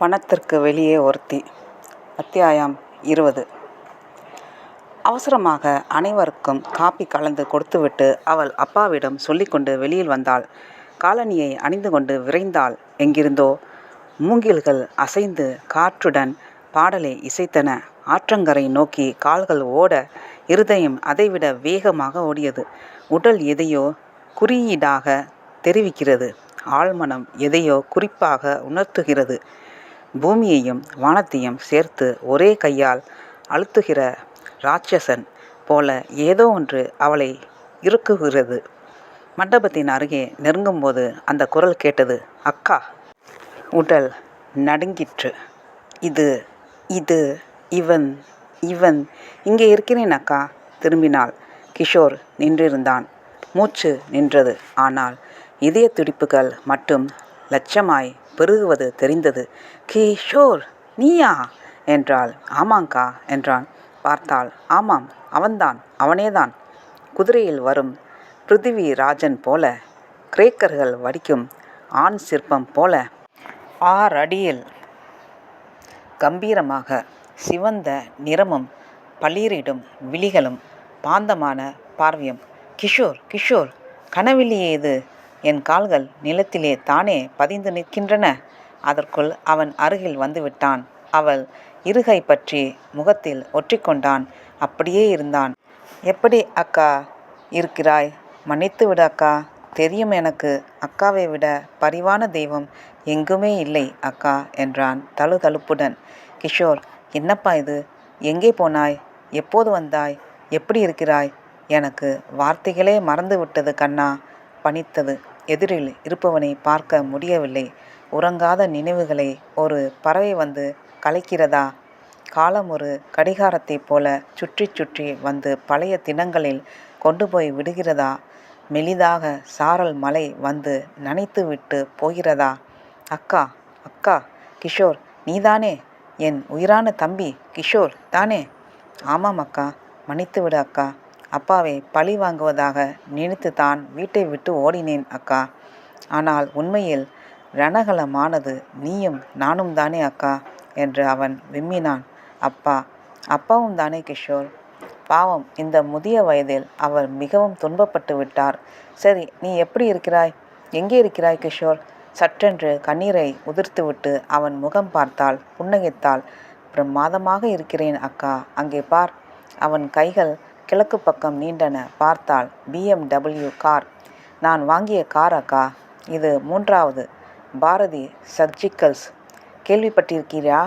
வனத்திற்கு வெளியே ஒருத்தி. அத்தியாயம் இருபது. அவசரமாக அனைவருக்கும் காப்பி கலந்து கொடுத்துவிட்டு அவள் அப்பாவிடம் சொல்லிக்கொண்டு வெளியில் வந்தாள். காலணியை அணிந்து கொண்டு விரைந்தாள். எங்கிருந்தோ? மூங்கில்கள் அசைந்து காற்றுடன் பாடலை இசைத்தன. ஆற்றங்கரை நோக்கி கால்கள் ஓட இருதயம் அதைவிட வேகமாக ஓடியது. உடல் எதையோ குறியீடாக தெரிவிக்கிறது. ஆழ்மனம் எதையோ குறிப்பாக உணர்த்துகிறது. பூமியையும் வானத்தையும் சேர்த்து ஒரே கையால் அழுத்துகிற ராட்சசன் போல ஏதோ ஒன்று அவளை இருக்குகிறது மண்டபத்தின் அருகே நெருங்கும்போது அந்த குரல் கேட்டது அக்கா உடல் நடுங்கிற்று. இது இது இவன் இவன். இங்கே இருக்கிறேன் அக்கா திரும்பினாள். கிஷோர் நின்றிருந்தான். மூச்சு நின்றது. ஆனால் இதய துடிப்புகள் மட்டும் லட்சமாய் பெருகுவது தெரிந்தது. கிஷோர் நீயா? என்றாள். ஆமாங்கா என்றான். பார்த்தாள். ஆமாம் அவன்தான் அவனேதான். குதிரையில் வரும் பிருத்திவிராஜன் போல கிரேக்கர்கள் வடிக்கும் ஆண் சிற்பம் போல ஆறடியில் கம்பீரமாக சிவந்த நிறமும் பளிரிடும் விழிகளும் பாந்தமான பார்வையும். கிஷோர் கிஷோர் கனவில்லையே இது என் கால்கள் நிலத்திலே தானே பதிந்து நிற்கின்றன. அதற்குள் அவன் அருகில் வந்துவிட்டான். அவள் இருகை பற்றி முகத்தில் ஒற்றிக்கொண்டான். அப்படியே இருந்தான். எப்படி அக்கா இருக்கிறாய்? மன்னித்து விடு அக்கா. தெரியும் எனக்கு அக்காவை விட பரிவான தெய்வம் எங்குமே இல்லை அக்கா என்றான் தழுதழுப்புடன். கிஷோர் என்னப்பா இது? எங்கே போனாய்? எப்போது வந்தாய்? எப்படி இருக்கிறாய்? எனக்கு வார்த்தைகளே மறந்து விட்டது கண்ணா பணித்தது. எதிரில் இருப்பவனை பார்க்க முடியவில்லை. உறங்காத நினைவுகளை ஒரு பறவை வந்து கலைக்கிறதா? காலம் ஒரு கடிகாரத்தைப் போல சுற்றி சுற்றி வந்து பழைய தினங்களில் கொண்டு போய் விடுகிறதா? மெலிதாக சாரல் மலை வந்து நனைத்து விட்டு போகிறதா? அக்கா அக்கா கிஷோர் நீதானே? என் உயிரான தம்பி கிஷோர் தானே? ஆமாம் அக்கா மன்னித்து விடு அக்கா. அப்பாவை பழி வாங்குவதாக நினைத்து தான் வீட்டை விட்டு ஓடினேன் அக்கா. ஆனால் உண்மையில் ரணகலமானது நீயும் நானும் தானே அக்கா என்று அவன் விம்மினான். அப்பா அப்பாவும் தானே கிஷோர்? பாவம் இந்த முதிய வயதில் அவர் மிகவும் துன்பப்பட்டு விட்டார். சரி நீ எப்படி இருக்கிறாய்? எங்கே இருக்கிறாய் கிஷோர்? சற்றென்று கண்ணீரை உதிர்த்துவிட்டு அவன் முகம் பார்த்தால் புன்னகைத்தாள். பிரமாதமாக இருக்கிறேன் அக்கா. அங்கே பார். அவன் கைகள் கிழக்கு பக்கம் நீண்டன பார்த்தால் பிஎம்டபிள்யூ கார். நான் வாங்கிய கார் அக்கா. இது மூன்றாவது. பாரதி சர்ஜிக்கல்ஸ் கேள்விப்பட்டிருக்கிறா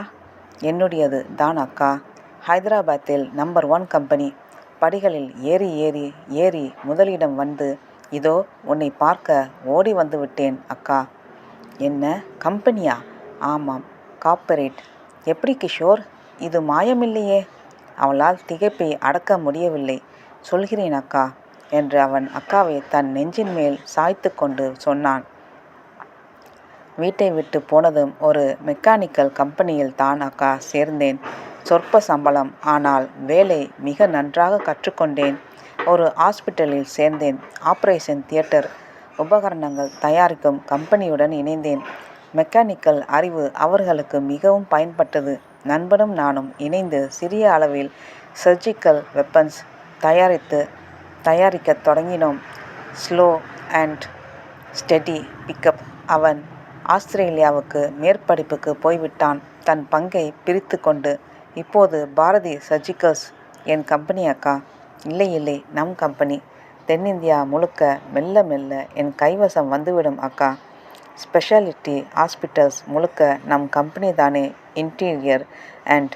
என்னுடையது தான் அக்கா. ஹைதராபாத்தில் நம்பர் ஒன் கம்பெனி. படிகளில் ஏறி ஏறி ஏறி முதலிடம் வந்து இதோ உன்னை பார்க்க ஓடி வந்து விட்டேன் அக்கா. என்ன? கம்பெனியா? ஆமாம். காப்பரேட் எப்படி கிஷோர்? இது மாயமில்லையே. அவளால் திகைப்பை அடக்க முடியவில்லை. சொல்கிறேன் அக்கா என்று அவன் அக்காவை தன் நெஞ்சின் மேல் சாய்த்து கொண்டு சொன்னான். வீட்டை விட்டு போனதும் ஒரு மெக்கானிக்கல் கம்பெனியில் தான் அக்கா சேர்ந்தேன். சொற்ப சம்பளம். ஆனால் வேலை மிக நன்றாக கற்றுக்கொண்டேன். ஒரு ஹாஸ்பிட்டலில் சேர்ந்தேன். ஆப்ரேஷன் தியேட்டர் உபகரணங்கள் தயாரிக்கும் கம்பெனியுடன் இணைந்தேன். மெக்கானிக்கல் அறிவு அவர்களுக்கு மிகவும் பயன்பட்டது. நண்பனும் நானும் இணைந்து சிறிய அளவில் சர்ஜிக்கல் வெப்பன்ஸ் தயாரித்து தயாரிக்க தொடங்கினோம். ஸ்லோ அண்ட் ஸ்டெடி பிக்கப் அவன் ஆஸ்திரேலியாவுக்கு மேற்படிப்புக்கு போய்விட்டான். தன் பங்கை பிரித்து கொண்டு இப்போது பாரதி சர்ஜிக்கல்ஸ் என் கம்பெனி அக்கா. இல்லை இல்லை நம் கம்பெனி தென்னிந்தியா முழுக்க மெல்ல மெல்ல என் கைவசம் வந்துவிடும் அக்கா. ஸ்பெஷாலிட்டி ஹாஸ்பிட்டல்ஸ் முழுக்க நம் கம்பெனி தானே இன்டீரியர் அண்ட்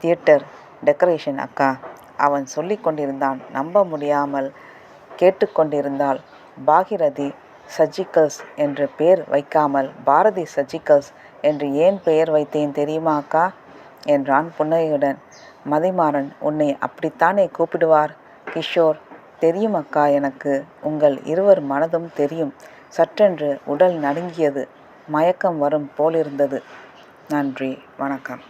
தியேட்டர் டெக்கரேஷன் அக்கா. அவன் சொல்லி கொண்டிருந்தான் நம்ப முடியாமல் கேட்டுக்கொண்டிருந்தாள். பாகிரதி சர்ஜிக்கல்ஸ் என்று பெயர் வைக்காமல் பாரதி சர்ஜிக்கல்ஸ் என்று ஏன் பெயர் வைத்தேன் தெரியுமா அக்கா? என்றான் புன்னகையுடன். மதிமாறன் உன்னை அப்படித்தானே கூப்பிடுவார் கிஷோர்? தெரியும் அக்கா எனக்கு உங்கள் இருவர் மனதும் தெரியும். சற்றென்று உடல் நடுங்கியது மயக்கம் வரும் போலிருந்தது. நன்றி வணக்கம்.